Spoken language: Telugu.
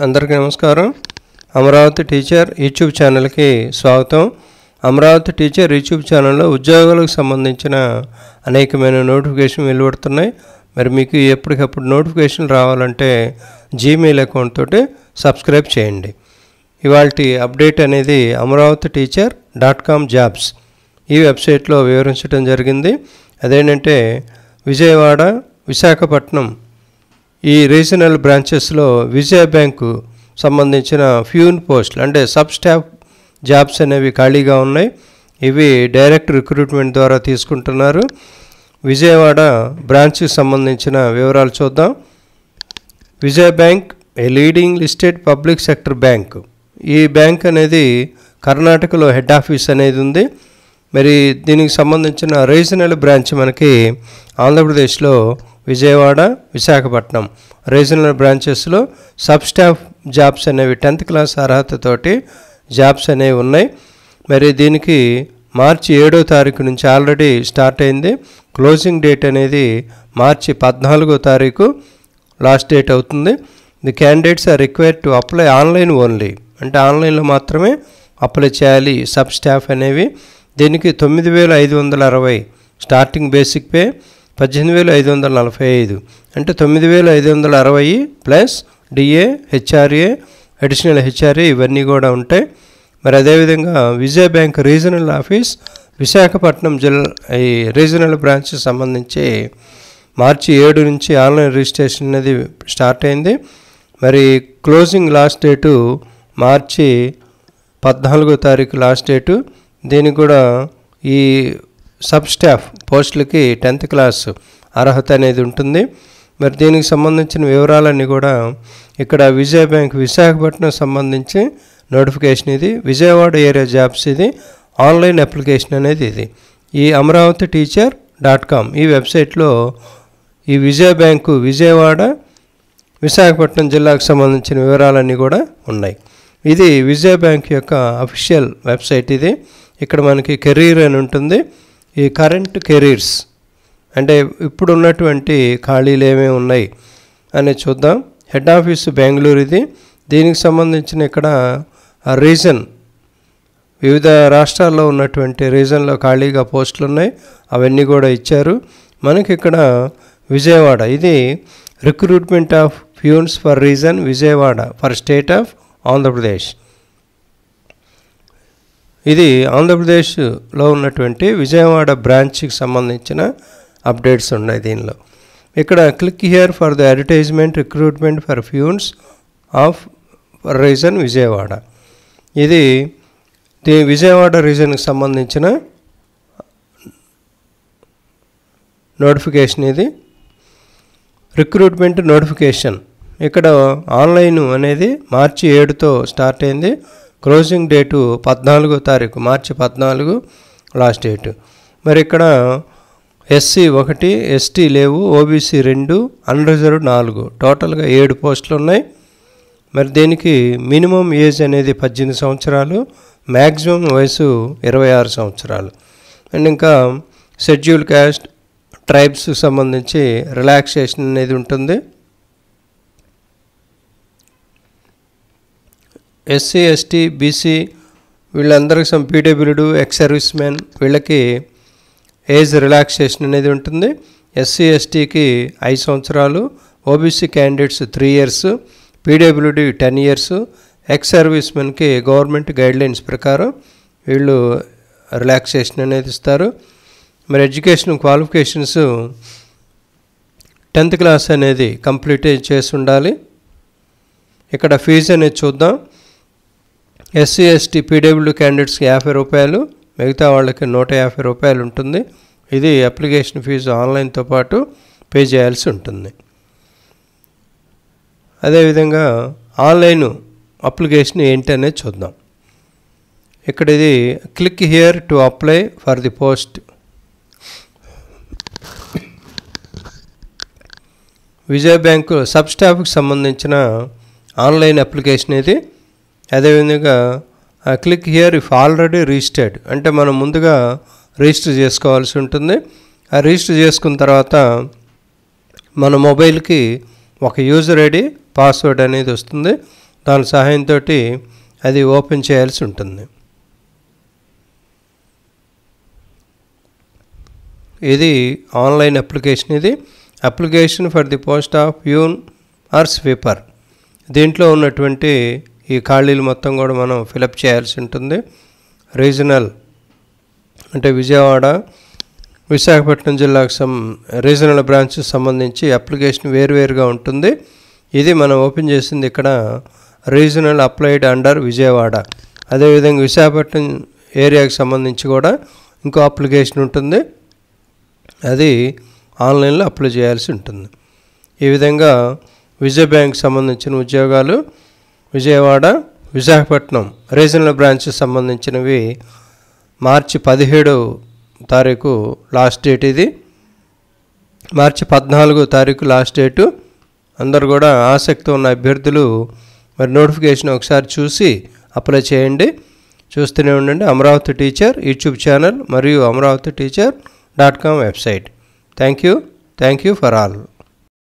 అందరికీ నమస్కారం. అమరావతి టీచర్ యూట్యూబ్ ఛానల్కి స్వాగతం. అమరావతి టీచర్ యూట్యూబ్ ఛానల్లో ఉద్యోగాలకు సంబంధించిన అనేకమైన నోటిఫికేషన్ వెలువడుతున్నాయి. మరి మీకు ఎప్పటికప్పుడు నోటిఫికేషన్ రావాలంటే జీమెయిల్ అకౌంట్ తోటి సబ్స్క్రైబ్ చేయండి. ఇవాళ అప్డేట్ అనేది Amaravati teacher dot com jobs ఈ వెబ్సైట్లో వివరించడం జరిగింది. అదేంటంటే విజయవాడ విశాఖపట్నం ఈ రీజనల్ బ్రాంచెస్లో విజయ బ్యాంకు సంబంధించిన ఫ్యూన్ పోస్టులు అంటే సబ్ స్టాఫ్ జాబ్స్ అనేవి ఖాళీగా ఉన్నాయి. ఇవి డైరెక్ట్ రిక్రూట్మెంట్ ద్వారా తీసుకుంటున్నారు. విజయవాడ బ్రాంచ్కి సంబంధించిన వివరాలు చూద్దాం. Vijaya bank a leading listed public sector bank. ఈ బ్యాంక్ అనేది కర్ణాటకలో హెడ్ ఆఫీస్ అనేది ఉంది. మరి దీనికి సంబంధించిన రీజనల్ బ్రాంచ్ మనకి ఆంధ్రప్రదేశ్లో విజయవాడ విశాఖపట్నం. రీజనల్ బ్రాంచెస్లో సబ్ స్టాఫ్ జాబ్స్ అనేవి టెన్త్ క్లాస్ అర్హతతోటి జాబ్స్ అనేవి ఉన్నాయి. మరి దీనికి మార్చి ఏడో తారీఖు నుంచి ఆల్రెడీ స్టార్ట్ అయింది. క్లోజింగ్ డేట్ అనేది మార్చి పద్నాలుగో తారీఖు లాస్ట్ డేట్ అవుతుంది. The candidates are required to apply online only అంటే ఆన్లైన్లో మాత్రమే అప్లై చేయాలి సబ్ స్టాఫ్ అనేవి. దీనికి తొమ్మిది వేల ఐదు వందల అరవై స్టార్టింగ్ బేసిక్ పే పద్దెనిమిది వేల ఐదు వందల నలభై ఐదు. అంటే తొమ్మిది వేల ఐదు వందల అరవై plus DA HRA additional HRA ఇవన్నీ కూడా ఉంటాయి. మరి అదేవిధంగా Vijaya bank regional office Visakhapatnam జిల్లా ఈ రీజనల్ బ్రాంచ్ సంబంధించి మార్చి ఏడు నుంచి ఆన్లైన్ రిజిస్ట్రేషన్ అనేది స్టార్ట్ అయింది. మరి క్లోజింగ్ లాస్ట్ డేటు మార్చి పద్నాలుగో తారీఖు లాస్ట్ డేటు. దీనికి కూడా ఈ సబ్ స్టాఫ్ పోస్టులకి టెన్త్ క్లాస్ అర్హత అనేది ఉంటుంది. మరి దీనికి సంబంధించిన వివరాలన్నీ కూడా ఇక్కడ విజయ బ్యాంక్ విశాఖపట్నం సంబంధించి నోటిఫికేషన్ ఇది. విజయవాడ ఏరియా జాబ్స్ ఇది. ఆన్లైన్ అప్లికేషన్ అనేది ఇది. ఈ అమరావతి టీచర్ డాట్ కామ్ ఈ వెబ్సైట్లో ఈ విజయ బ్యాంకు విజయవాడ విశాఖపట్నం జిల్లాకు సంబంధించిన వివరాలన్నీ కూడా ఉన్నాయి. ఇది విజయ బ్యాంక్ యొక్క అఫీషియల్ వెబ్సైట్ ఇది. ఇక్కడ మనకి కెరీర్ అని ఉంటుంది. ఈ కరెంట్ కెరీర్స్ అంటే ఇప్పుడు ఉన్నటువంటి ఖాళీలు ఏమేమి ఉన్నాయి అని చూద్దాం. హెడ్ ఆఫీస్ బెంగళూరు ఇది. దీనికి సంబంధించిన ఇక్కడ రీజన్ వివిధ రాష్ట్రాల్లో ఉన్నటువంటి రీజన్లో ఖాళీగా పోస్టులు ఉన్నాయి. అవన్నీ కూడా ఇచ్చారు. మనకి ఇక్కడ విజయవాడ. ఇది recruitment of peons for region Vijayawada for state of Andhra Pradesh. ఇది ఆంధ్రప్రదేశ్లో ఉన్నటువంటి విజయవాడ బ్రాంచ్కి సంబంధించిన అప్డేట్స్ ఉన్నాయి దీనిలో. ఇక్కడ click here for the advertisement recruitment for peons of region Vijayawada. ఇది దీ విజయవాడ రీజన్కి సంబంధించిన నోటిఫికేషన్ ఇది. Recruitment notification. ఇక్కడ ఆన్లైన్ అనేది మార్చి ఏడుతో స్టార్ట్ అయింది. క్లోజింగ్ డేటు పద్నాలుగో తారీఖు మార్చి పద్నాలుగు లాస్ట్ డేటు. మరి ఇక్కడ ఎస్సీ ఒకటి ఎస్టీ లేవు ఓబీసీ రెండు అన్రిజర్వ్ నాలుగు. టోటల్గా ఏడు పోస్టులు ఉన్నాయి. మరి దీనికి మినిమం ఏజ్ అనేది పద్దెనిమిది సంవత్సరాలు మ్యాక్సిమం వయసు ఇరవై ఆరు సంవత్సరాలు. అండ్ ఇంకా షెడ్యూల్ క్యాస్ట్ ట్రైబ్స్ సంబంధించి రిలాక్సేషన్ అనేది ఉంటుంది. ఎస్సీ ఎస్టీ బీసీ వీళ్ళందరికీ some PWD ex service man వీళ్ళకి ఏజ్ రిలాక్సేషన్ అనేది ఉంటుంది. ఎస్సీ ఎస్టీకి ఐదు సంవత్సరాలు OBC candidates three years PWD ten years ex service మెన్కి government guidelines ప్రకారం వీళ్ళు రిలాక్సేషన్ అనేది ఇస్తారు. మరి ఎడ్యుకేషన్ క్వాలిఫికేషన్స్ టెన్త్ క్లాస్ అనేది కంప్లీట్ చేసి ఉండాలి. ఇక్కడ ఫీజు అనేది చూద్దాం. ఎస్సీ ఎస్టీ పీడబ్ల్యూ క్యాండిడేట్స్కి యాభై రూపాయలు మిగతా వాళ్ళకి నూట యాభై రూపాయలు ఉంటుంది. ఇది అప్లికేషన్ ఫీజు ఆన్లైన్తో పాటు పే చేయాల్సి ఉంటుంది. అదేవిధంగా ఆన్లైన్ అప్లికేషన్ ఏంటి అనేది చూద్దాం. ఇక్కడ ఇది click here to apply for the post Vijaya bank sub స్టాఫ్కి సంబంధించిన ఆన్లైన్ అప్లికేషన్ ఇది. అదేవిధంగా click here if already registered అంటే మనం ముందుగా రిజిస్టర్ చేసుకోవాల్సి ఉంటుంది. ఆ రిజిస్టర్ చేసుకున్న తర్వాత మన మొబైల్కి ఒక యూజర్ ఐడి పాస్వర్డ్ అనేది వస్తుంది. దాని సహాయంతో అది ఓపెన్ చేయాల్సి ఉంటుంది. ఇది ఆన్లైన్ అప్లికేషన్ ఇది. Application for the post of Yoon are sweeper. దీంట్లో ఉన్నటువంటి ఈ ఖాళీలు మొత్తం కూడా మనం ఫిలప్ చేయాల్సి ఉంటుంది. రీజనల్ అంటే విజయవాడ విశాఖపట్నం జిల్లాకు సం రీజనల్ బ్రాంచ్ సంబంధించి అప్లికేషన్ వేరువేరుగా ఉంటుంది. ఇది మనం ఓపెన్ చేసింది ఇక్కడ రీజనల్ అప్లైడ్ అండర్ విజయవాడ. అదేవిధంగా విశాఖపట్నం ఏరియాకి సంబంధించి కూడా ఇంకో అప్లికేషన్ ఉంటుంది. అది ఆన్లైన్లో అప్లై చేయాల్సి ఉంటుంది. ఈ విధంగా విజయ బ్యాంక్ సంబంధించిన ఉద్యోగాలు విజయవాడ విశాఖపట్నం రీజనల్ బ్రాంచ్ సంబంధించినవి మార్చి పదిహేడు తారీఖు లాస్ట్ డేట్ ఇది. మార్చి పద్నాలుగో తారీఖు లాస్ట్ డేటు అందరు కూడా ఆసక్తి ఉన్న అభ్యర్థులు మరి నోటిఫికేషన్ ఒకసారి చూసి అప్లై చేయండి. చూస్తూనే ఉండండి. అమరావతి టీచర్ యూట్యూబ్ ఛానల్ మరియు Amaravati teacher dot com website thank you thank you for all